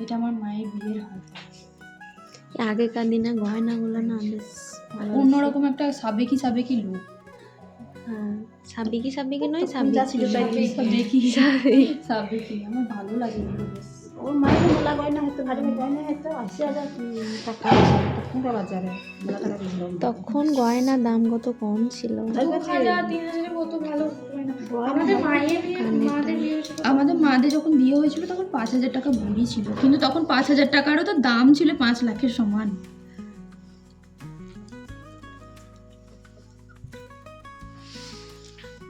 এটা আমার মায়ের বিয়ের হাত আগেকার দিনে গয়নাগুলো না বেশ অন্যরকম একটা সাবেকি সাবেকি লুক হ্যাঁ সাবেকি সাবিকি নয় সাবেকি সাবেকি। আমার ভালো লাগে গয়না হতো ভারী গয়না হতো আশি হাজার টাকা। তখনকার বাজারে? তখন গয়নার দাম কত কম ছিল? কত ভালো আমাদের মায়ের আমাদের মাদের যখন বিয়ে হয়েছিল তখন পাঁচ হাজার টাকা ভরি ছিল। কিন্তু তখন পাঁচ হাজার টাকারও তো দাম ছিল পাঁচ লাখের সমান।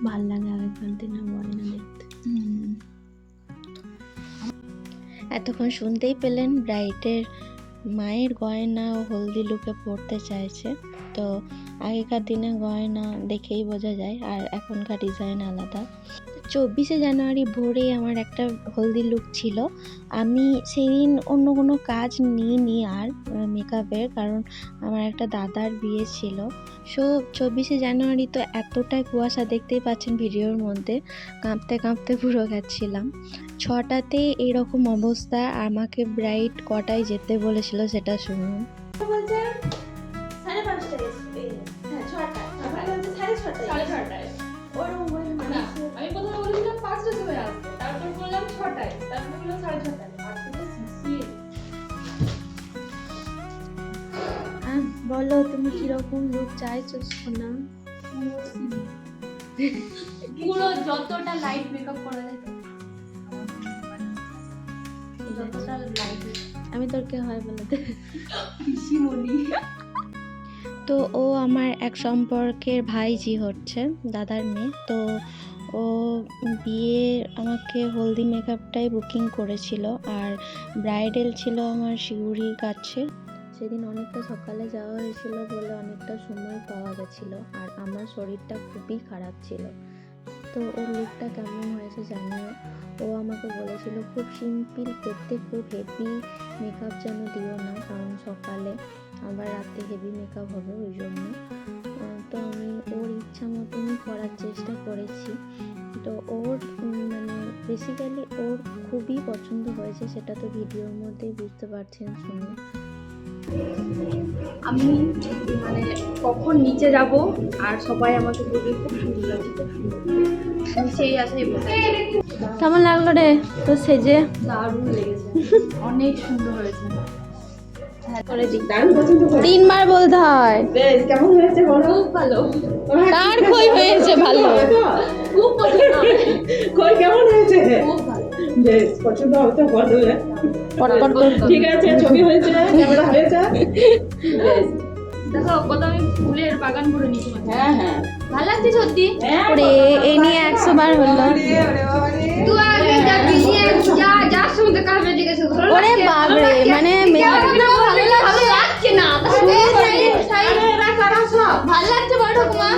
ভালো লাগে আগেকার দিনে গয়না দেখতে। এতক্ষণ শুনতেই পেলেন ব্রাইটের মায়ের গয়না ও হলদি লুকে পড়তে চাইছে। তো আগেকার দিনে গয়না দেখেই বোঝা যায়, আর এখনকার ডিজাইন আলাদা। চব্বিশে জানুয়ারি ভোরে আমার একটা হলদি লুক ছিল। আমি সেদিন অন্য কোনো কাজ নিইনি আর মেকআপের কারণ আমার একটা দাদার বিয়ে ছিল। সো, চব্বিশে জানুয়ারি তো এতটাই কুয়াশা দেখতেই পাচ্ছেন ভিডিওর মধ্যে, কাঁপতে কাঁপতে পুরো গেছিলাম। ছটাতে এরকম অবস্থা, আমাকে ব্রাইট কটায় যেতে বলেছিল সেটা শুনুন। বলো তুমি কীরকম লুক চাইছো শোনা পুরো যতটা লাইট মেকআপ করা যায় যতটা লাইট আমি তোর কে হয় বলে দে। পিসিমণি। তো ও আমার এক সম্পর্কের ভাইজি হচ্ছে দাদার মেয়ে। তো ও বিয়ে আমাকে হলদি মেকআপটাই বুকিং করেছিল আর ব্রাইডাল ছিল আমার শিউরির কাছে সেদিন অনেকটা সকালে যাওয়া হয়েছিল বলে অনেকটা সময় পাওয়া গেছিল আর আমার শরীরটা খুবই খারাপ ছিল। তো ওর লুকটা কেমন হয়েছে জানিও। ও আমাকে বলেছিল, খুব সিম্পল, করতে খুব হেভি মেকআপ যেন দিও না, কারণ সকালে আবার রাতে হেভি মেকআপ হবে ওই জন্য। তো আমি ওর ইচ্ছা মতনই করার চেষ্টা করেছি। তো ওর মানে বেসিক্যালি ওর খুবই পছন্দ হয়েছে সেটা তো ভিডিওর মধ্যেই বুঝতে পারছেন শুনে। আমি মানে কখন নিচে যাব আর সবাই আমাকে বলবে খুব সুন্দর লাগছে খুব সুন্দর। সেই আশাই বসে কেমন লাগল রে তো সেজে? দারুণ লেগেছে। অনেক সুন্দর হয়েছে। করে দিই। করে তিনবার বলতে হয়। বেশ কেমন হয়েছে বলো? খুব ভালো। কার কই হয়েছে ভালো? খুব পছন্দ কই কেমন হয়েছে? খুব ভালো। বেশ পছন্দ হতে বলো। পটপট ঠিক আছে ছবি হয়েছে ক্যামেরা হয়েছে? বেশ। দেখো কত আমি ফুলের বাগান করে নিয়েছি। হ্যাঁ হ্যাঁ। ভালো লাগছে সত্যি? হ্যাঁ ওরে এই নিয়ে একশো বার হলো। তুই আগে যা বিয়ে যা যার সঙ্গে জিজ্ঞেস করো ওরে বাপরে মানে ভালো লাগছে বড় ঠাকুমা?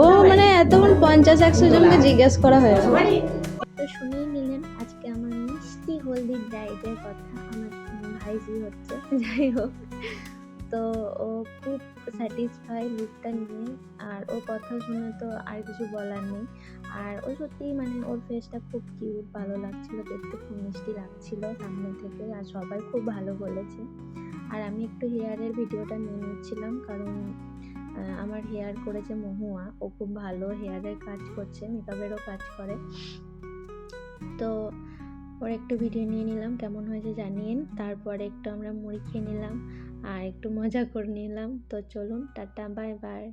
ও মানে এতক্ষণ পঞ্চাশ একশো জনকে জিজ্ঞেস করা হয়েছে সবারই তো শুনেই নিলেন আজকে আমার মিষ্টি হলদি ব্রাইডের কথা আমার ভাইজি হচ্ছে যাই হোক। তো ও খুব স্যাটিসফাই লুকটা নিয়ে আর ও কথা শুনে তো আর কিছু বলার নেই। আর ও সত্যি মানে ওর ফেসটা খুব কিউট ভালো লাগছিল দেখতে খুব মিষ্টি লাগছিল সামনে থেকে আর সবাই খুব ভালো বলেছে। আর আমি একটু হেয়ারের ভিডিওটা নিয়ে নিচ্ছিলাম কারণ আমার হেয়ার করেছে মহুয়া। ও খুব ভালো হেয়ারের কাজ করছে মেকআপেরও কাজ করে। তো ওর একটু ভিডিও নিয়ে নিলাম, কেমন হয়েছে জানিয়েন তারপরে একটু আমরা মুড়ি খেয়ে নিলাম আর একটু মজা করে নিলাম। তো চলুন, টাটা বাই বাই